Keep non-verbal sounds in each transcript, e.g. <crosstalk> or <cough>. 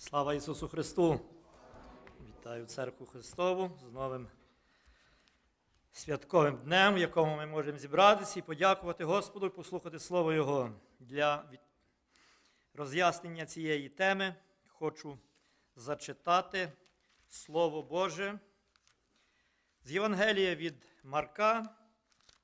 Слава Ісусу Христу! Вітаю церкву Христову з новим святковим днем, в якому ми можемо зібратися і подякувати Господу і послухати Слово Його. Для роз'яснення цієї теми хочу зачитати Слово Боже з Євангелія від Марка,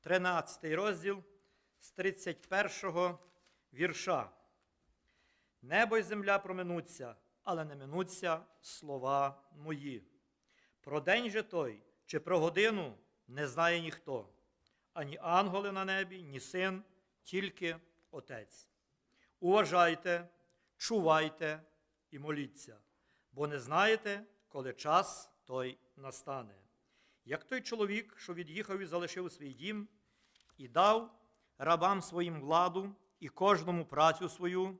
13 розділ з 31 вірша. Небо й земля проминуться, але не минуться слова мої. Про день же той, чи про годину не знає ніхто, ані ангели на небі, ні син, тільки Отець. Уважайте, чувайте і моліться, бо не знаєте, коли час той настане. Як той чоловік, що від'їхав і залишив свій дім, і дав рабам своїм владу і кожному працю свою,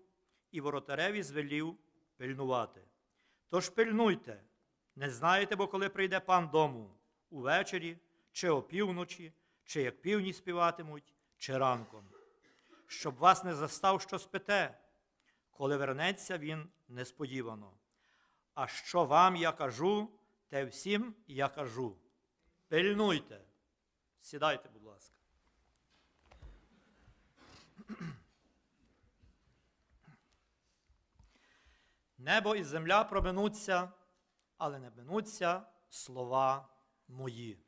і воротареві звелів пильнувати. Тож пильнуйте, не знаєте, бо коли прийде пан дому увечері, чи опівночі, чи як півні співатимуть, чи ранком, щоб вас не застав, що спите, коли вернеться він несподівано. А що вам я кажу, те всім я кажу. Пильнуйте. Сідайте, Небо і земля проминуться, але не минуться слова мої.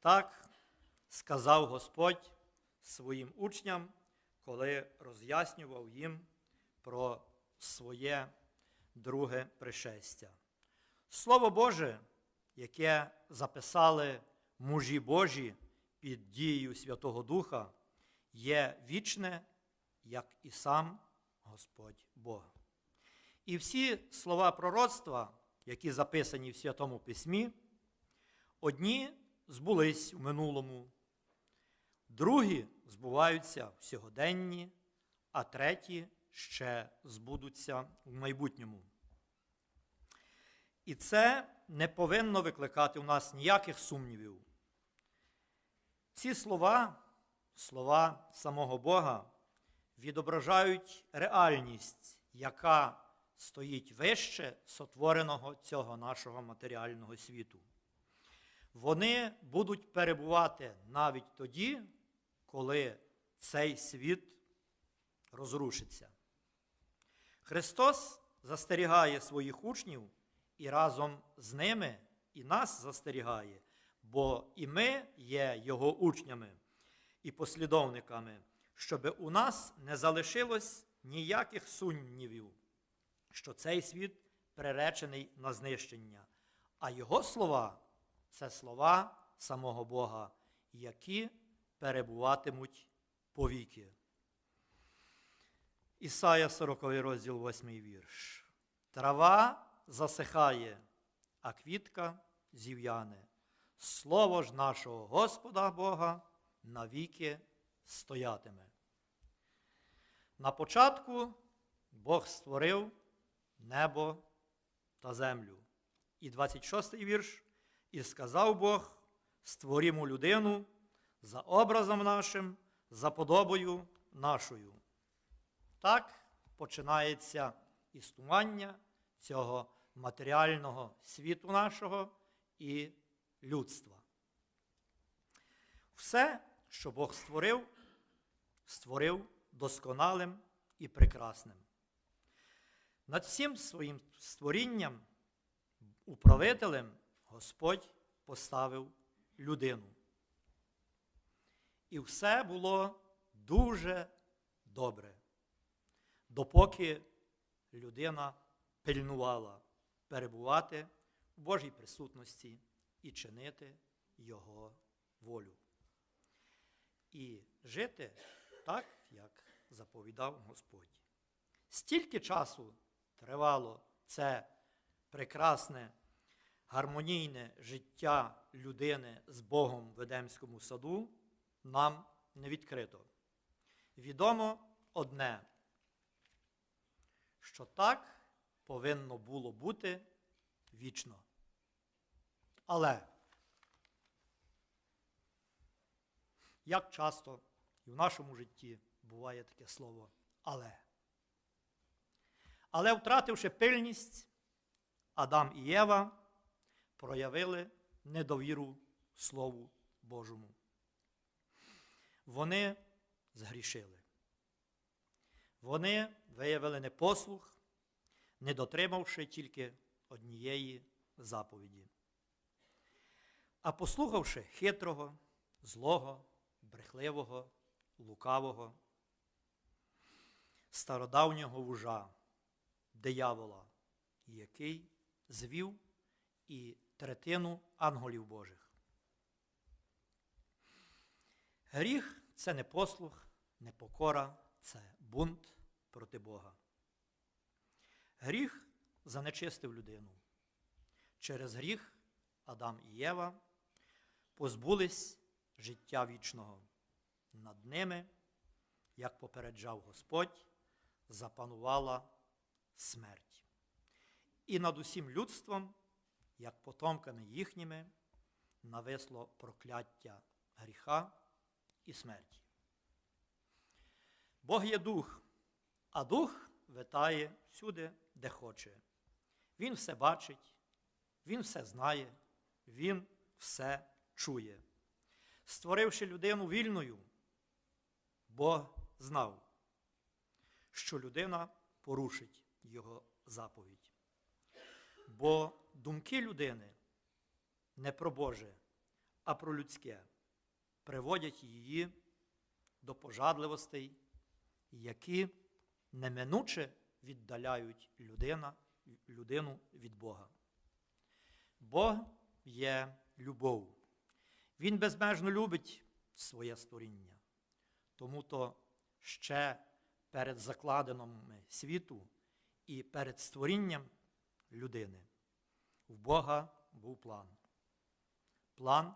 Так сказав Господь своїм учням, коли роз'яснював їм про своє друге пришестя. Слово Боже, яке записали мужі Божі під дією Святого Духа, є вічне, як і сам Господь Бог. І всі слова пророцтва, які записані в Святому Письмі, одні збулись у минулому, другі збуваються в сьогоденні, а треті ще збудуться в майбутньому. І це не повинно викликати у нас ніяких сумнівів. Ці слова, слова самого Бога, відображають реальність, яка стоїть вище сотвореного цього нашого матеріального світу. Вони будуть перебувати навіть тоді, коли цей світ розрушиться. Христос застерігає своїх учнів і разом з ними і нас застерігає, бо і ми є Його учнями і послідовниками, щоб у нас не залишилось ніяких сумнівів, що цей світ приречений на знищення, а Його слова це слова самого Бога, які перебуватимуть повіки. Ісая 40 розділ 8 вірш. Трава засихає, а квітка зів'яне. Слово ж нашого Господа Бога навіки стоятиме. На початку Бог створив небо та землю. І 26-й вірш. І сказав Бог: створімо людину за образом нашим, за подобою нашою. Так починається існування цього матеріального світу нашого і людства. Все, що Бог створив, створив досконалим і прекрасним. Над всім своїм створінням, управителем, Господь поставив людину. І все було дуже добре, допоки людина пильнувала перебувати в Божій присутності і чинити Його волю. І жити так, як заповідав Господь. Стільки часу тривало це прекрасне, гармонійне життя людини з Богом в Едемському саду, нам не відкрито. Відомо одне, що так повинно було бути вічно. Але як часто і в нашому житті буває таке слово але. Але втративши пильність, Адам і Єва проявили недовіру Слову Божому. Вони згрішили. Вони виявили непослух, не дотримавши тільки однієї заповіді. А послухавши хитрого, злого, брехливого, лукавого, стародавнього вужа, диявола, який звів і третину ангелів Божих. Гріх це не послух, не покора, це бунт проти Бога. Гріх занечистив людину. Через гріх Адам і Єва позбулись життя вічного. Над ними, як попереджав Господь, запанувала смерть. І над усім людством, як потомками їхніми, нависло прокляття гріха і смерті. Бог є дух, а дух витає всюди, де хоче. Він все бачить, він все знає, він все чує. Створивши людину вільною, Бог знав, що людина порушить його заповідь. Бо думки людини не про Боже, а про людське приводять її до пожадливостей, які неминуче віддаляють людина, людину від Бога. Бог є любов. Він безмежно любить своє створіння. Тому то ще перед закладеними світу і перед створінням людини в Бога був план. План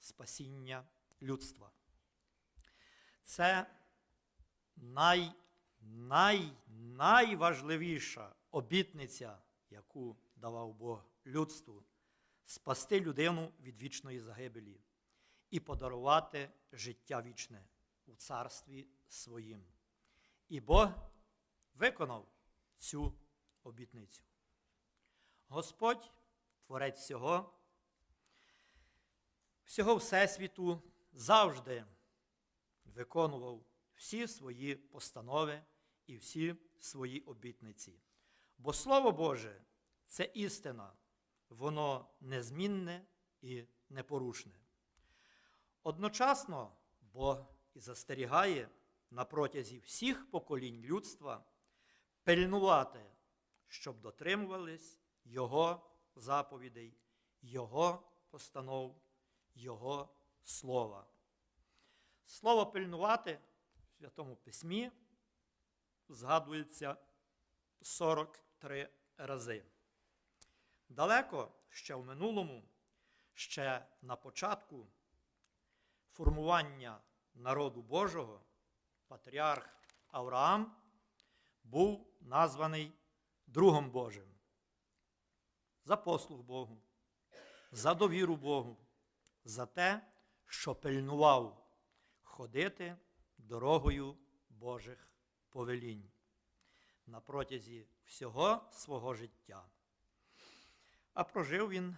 спасіння людства. Це най, най, найважливіша обітниця, яку давав Бог людству, спасти людину від вічної загибелі і подарувати життя вічне у царстві своїм. І Бог виконав цю обітницю. Господь, творець всього, всього Всесвіту, завжди виконував всі свої постанови і всі свої обітниці. Бо Слово Боже це істина, воно незмінне і непорушне. Одночасно Бог і застерігає на протязі всіх поколінь людства пильнувати, щоб дотримувались Його заповідей, Його постанов, Його слова. Слово пильнувати в Святому Письмі згадується 43 рази. Далеко ще в минулому, ще на початку формування народу Божого, патріарх Авраам був названий Другом Божим. За послуг Богу, за довіру Богу, за те, що пильнував ходити дорогою Божих повелінь на протязі всього свого життя. А прожив він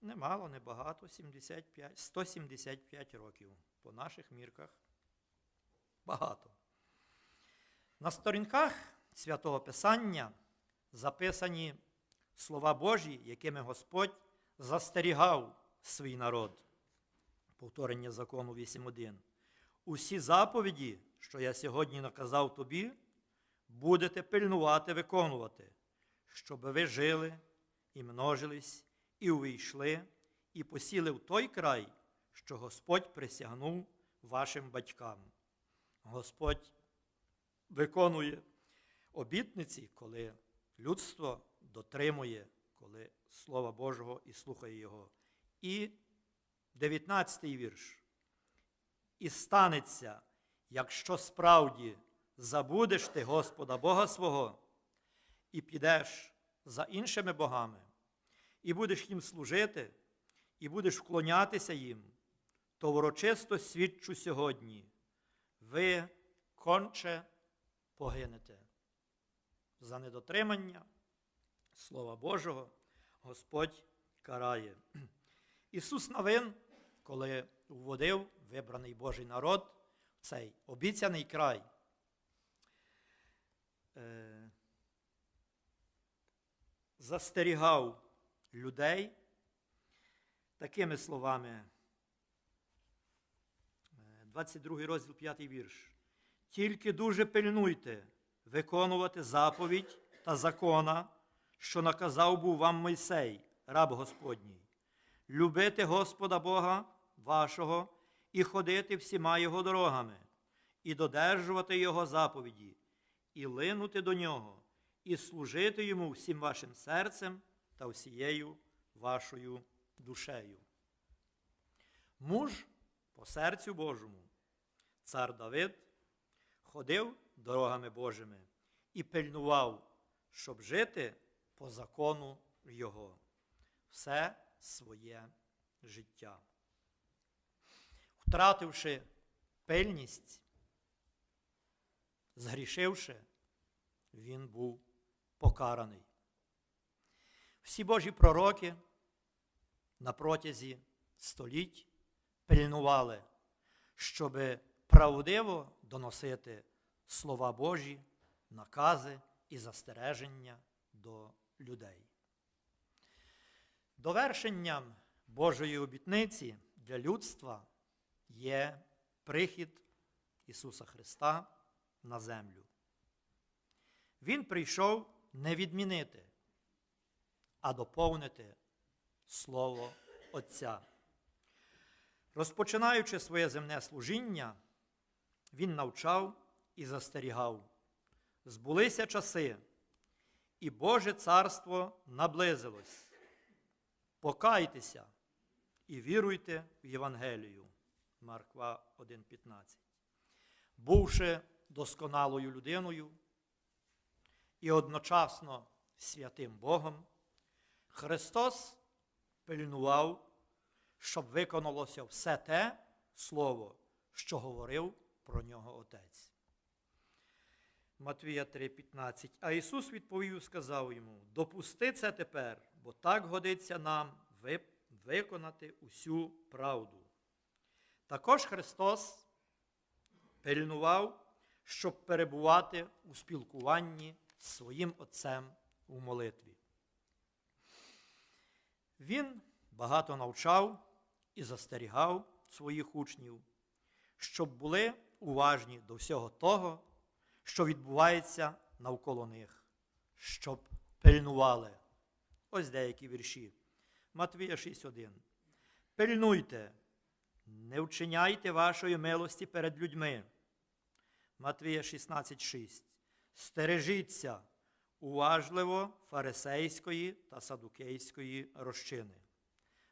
немало, небагато, 75, 175 років по наших мірках. Багато. На сторінках святого Писання записані слова Божі, якими Господь застерігав свій народ. Повторення закону 8.1. Усі заповіді, що я сьогодні наказав тобі, будете пильнувати, виконувати, щоб ви жили і множились, і увійшли, і посіли в той край, що Господь присягнув вашим батькам. Господь виконує обітниці, коли людство дотримує, коли Слова Божого і слухає Його. І 19-й вірш. І станеться, якщо справді забудеш ти Господа Бога свого, і підеш за іншими богами, і будеш їм служити, і будеш вклонятися їм, то ворочисто свідчу сьогодні, ви конче погинете. За недотримання Слова Божого Господь карає. Ісус Навин, коли вводив вибраний Божий народ в цей обіцяний край, е, застерігав людей такими словами. Е, 22 розділ, 5 вірш. Тільки дуже пильнуйте виконувати заповідь та закона, що наказав був вам Мойсей, раб Господній, любити Господа Бога вашого і ходити всіма Його дорогами, і додержувати Його заповіді, і линути до Нього, і служити Йому всім вашим серцем та всією вашою душею. Муж по серцю Божому, цар Давид, ходив дорогами Божими і пильнував, щоб жити по закону Його все своє життя. Втративши пильність, згрішивши, він був покараний. Всі Божі пророки на протязі століть пильнували, щоб правдиво доносити слова Божі, накази і застереження до людей. Довершенням Божої обітниці для людства є прихід Ісуса Христа на землю. Він прийшов не відмінити, а доповнити Слово Отця. Розпочинаючи своє земне служіння, він навчав і застерігав. Збулися часи, і Боже царство наблизилось. Покайтеся і віруйте в Євангелію. Марква 1,15. Бувши досконалою людиною і одночасно святим Богом, Христос пильнував, щоб виконалося все те слово, що говорив про нього Отець. Матвія 3,15. А Ісус відповів і сказав йому: Допусти це тепер, бо так годиться нам виконати усю правду. Також Христос пильнував, щоб перебувати у спілкуванні з своїм Отцем у молитві. Він багато навчав і застерігав своїх учнів, щоб були уважні до всього того, що відбувається навколо них, щоб пильнували. Ось деякі вірші. Матвія 6.1. Пильнуйте, не вчиняйте вашої милості перед людьми. Матвія 16.6. Стережіться уважливо фарисейської та садукейської розчини.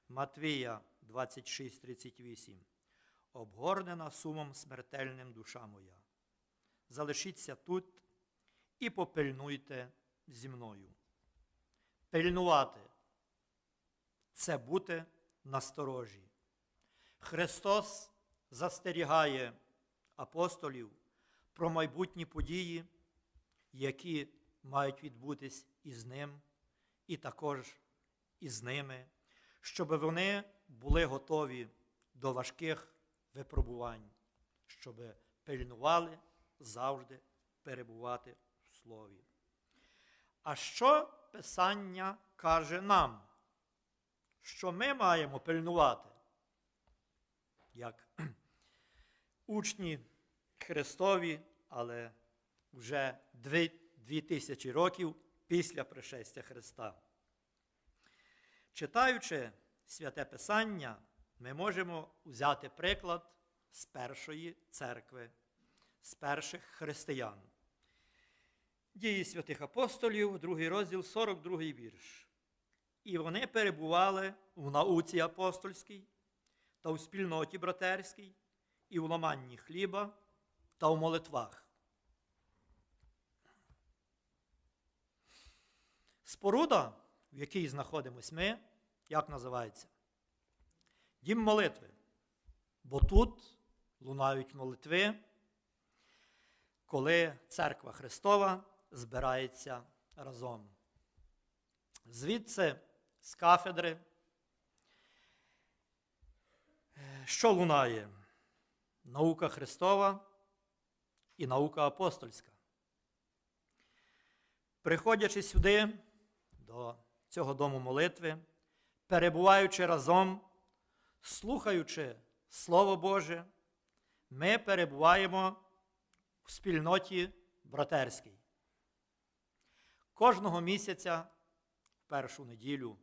Матвія 26.38. Обгорнена сумом смертельним душа моя. Залишіться тут і попильнуйте зі мною. Пильнувати це бути насторожі. Христос застерігає апостолів про майбутні події, які мають відбутись із ним, і також із ними, щоб вони були готові до важких випробувань, щоб пильнували завжди перебувати в Слові. А що Писання каже нам? Що ми маємо пильнувати, як <clears throat> учні Христові, але вже дві, тисячі років після пришестя Христа. Читаючи святе Писання, ми можемо взяти приклад з першої церкви, з перших християн. Дії святих апостолів, другий розділ, 42 вірш. І вони перебували в науці апостольській та у спільноті братерській, і в ламанні хліба та в молитвах. Споруда, в якій знаходимось ми, як називається? Дім молитви. Бо тут лунають молитви, коли церква Христова збирається разом. Звідси, з кафедри, що лунає? Наука Христова і наука апостольська. Приходячи сюди, до цього дому молитви, перебуваючи разом, слухаючи Слово Боже, ми перебуваємо в спільноті братерській. Кожного місяця, в першу неділю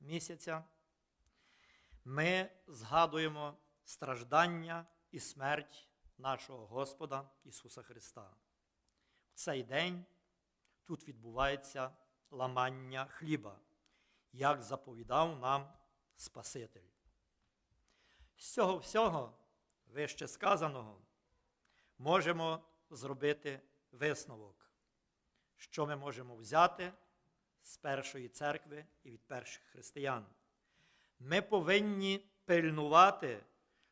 місяця, ми згадуємо страждання і смерть нашого Господа Ісуса Христа. В цей день тут відбувається ламання хліба, як заповідав нам Спаситель. З цього всього, вище сказаного, можемо зробити висновок, що ми можемо взяти з першої церкви і від перших християн. Ми повинні пильнувати,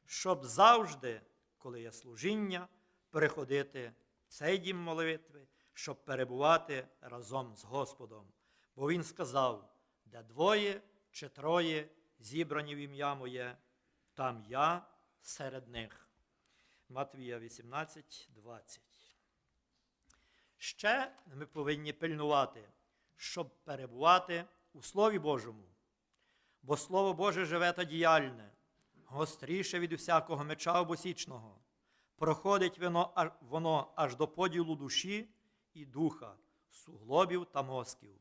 щоб завжди, коли є служіння, приходити в цей дім молитви, щоб перебувати разом з Господом. Бо Він сказав, де двоє чи троє зібрані в ім'я моє, там я серед них. Матвія 18, 20. Ще ми повинні пильнувати, щоб перебувати у Слові Божому. Бо Слово Боже живе та діяльне, гостріше від усякого меча обосічного. Проходить воно, воно аж до поділу душі і духа, суглобів та мозків,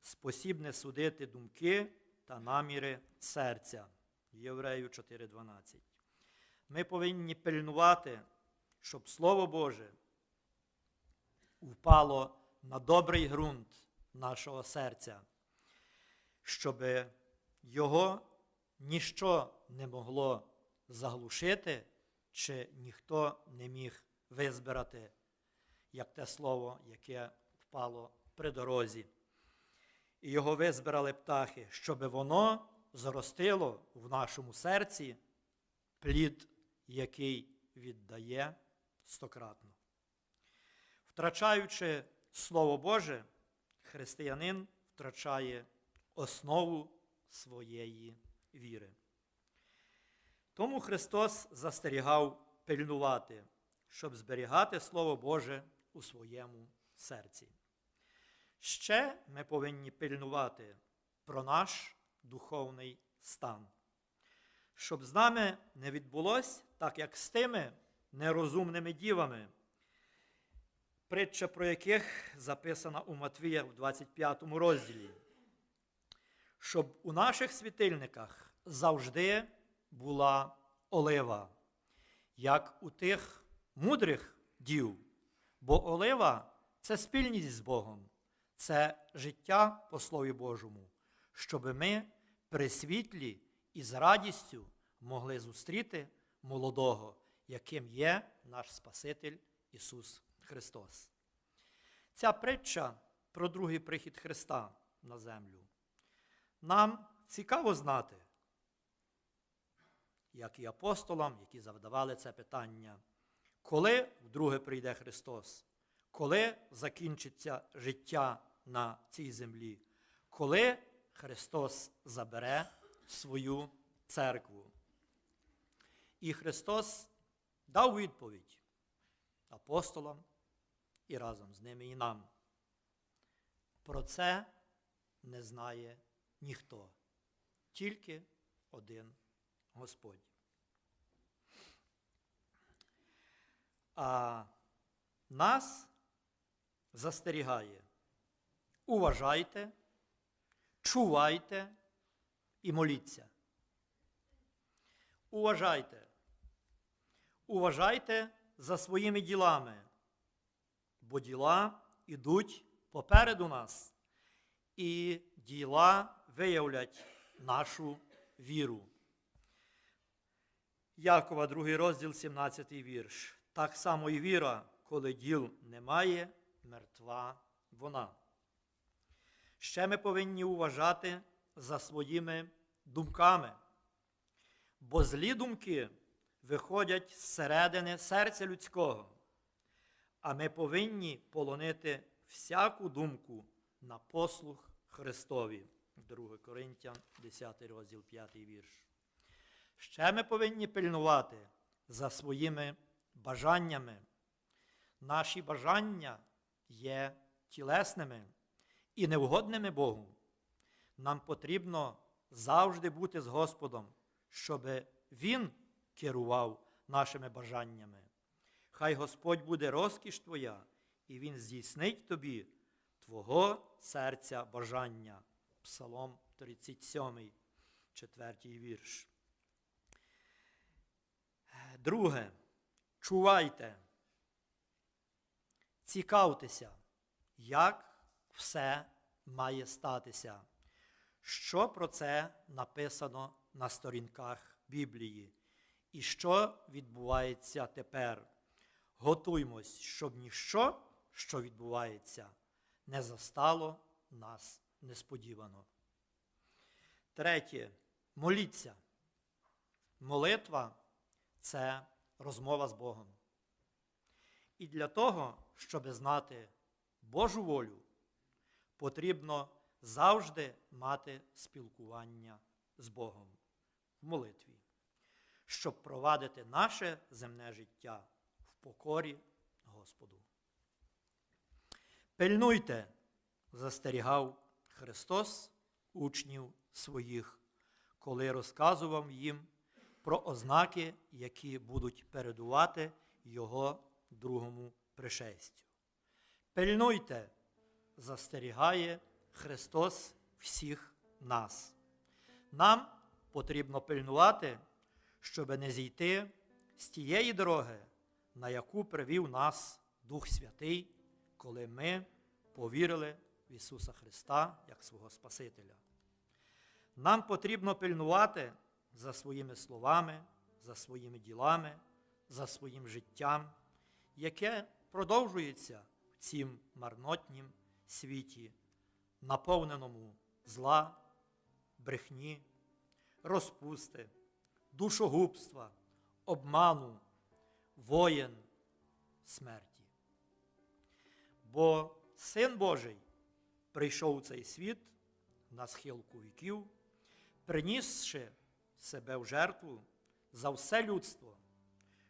спосібне судити думки та наміри серця. Єврею 4.12. Ми повинні пильнувати, щоб Слово Боже впало на добрий ґрунт нашого серця, щоб його ніщо не могло заглушити, чи ніхто не міг визбирати, як те слово, яке впало при дорозі. І його визбирали птахи, щоб воно зростило в нашому серці плід, який віддає стократно. Втрачаючи Слово Боже, християнин втрачає основу своєї віри. Тому Христос застерігав пильнувати, щоб зберігати Слово Боже у своєму серці. Ще ми повинні пильнувати про наш духовний стан, щоб з нами не відбулось так, як з тими нерозумними дівами, притча про яких записана у Матвія в 25 розділі, щоб у наших світильниках завжди була олива, як у тих мудрих дів, бо олива це спільність з Богом, це життя по Слові Божому, щоб ми при світлі і з радістю могли зустріти молодого, яким є наш Спаситель Ісус Христос. Ця притча про другий прихід Христа на землю. Нам цікаво знати, як і апостолам, які завдавали це питання, коли вдруге прийде Христос, коли закінчиться життя на цій землі, коли Христос забере свою церкву. І Христос дав відповідь апостолам і разом з ними і нам. Про це не знає ніхто, тільки один Господь. А нас застерігає. Уважайте, чувайте і моліться. Уважайте. Уважайте за своїми ділами, бо діла йдуть попереду нас, і діла виявлять нашу віру. Якова, другий розділ, 17 вірш. Так само і віра, коли діл немає, мертва вона. Ще ми повинні уважати за своїми думками, бо злі думки виходять зсередини серця людського, а ми повинні полонити всяку думку на послух Христові. 2 Коринтян, 10 розділ, 5 вірш. Ще ми повинні пильнувати за своїми бажаннями. Наші бажання є тілесними і невгодними Богу. Нам потрібно завжди бути з Господом, щоб Він керував нашими бажаннями. Хай Господь буде розкіш твоя, і Він здійснить тобі твого серця бажання. Псалом 37, 4 вірш. Друге, чувайте, цікавтеся, як все має статися. Що про це написано на сторінках Біблії? І що відбувається тепер? Готуймось, щоб ніщо, що відбувається, не застало нас несподівано. Третє. Моліться. Молитва це розмова з Богом. І для того, щоб знати Божу волю, потрібно завжди мати спілкування з Богом в молитві, щоб провадити наше земне життя покорі Господу. Пильнуйте, застерігав Христос учнів своїх, коли розказував їм про ознаки, які будуть передувати Його другому пришестю. Пильнуйте, застерігає Христос всіх нас. Нам потрібно пильнувати, щоб не зійти з тієї дороги, на яку привів нас Дух Святий, коли ми повірили в Ісуса Христа як свого Спасителя. Нам потрібно пильнувати за своїми словами, за своїми ділами, за своїм життям, яке продовжується в цім марнотнім світі, наповненому зла, брехні, розпусти, душогубства, обману, воєн, смерті. Бо Син Божий прийшов у цей світ на схилку віків, принісши себе в жертву за все людство,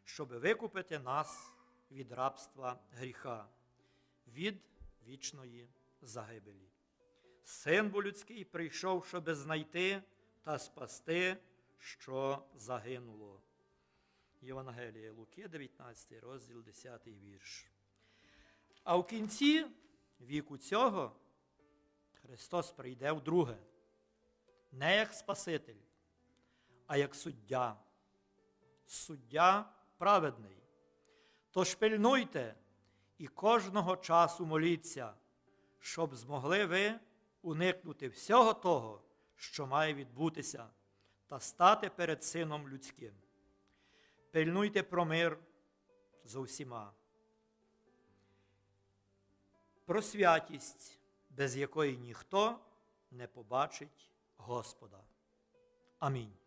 щоб викупити нас від рабства гріха, від вічної загибелі. Син бо людський прийшов, щоб знайти та спасти, що загинуло. Євангеліє Луки, 19 розділ, 10 вірш. А в кінці віку цього Христос прийде вдруге, не як Спаситель, а як суддя, суддя праведний. Тож пильнуйте і кожного часу моліться, щоб змогли ви уникнути всього того, що має відбутися, та стати перед Сином Людським. Пильнуйте про мир з усіма, про святість, без якої ніхто не побачить Господа. Амінь.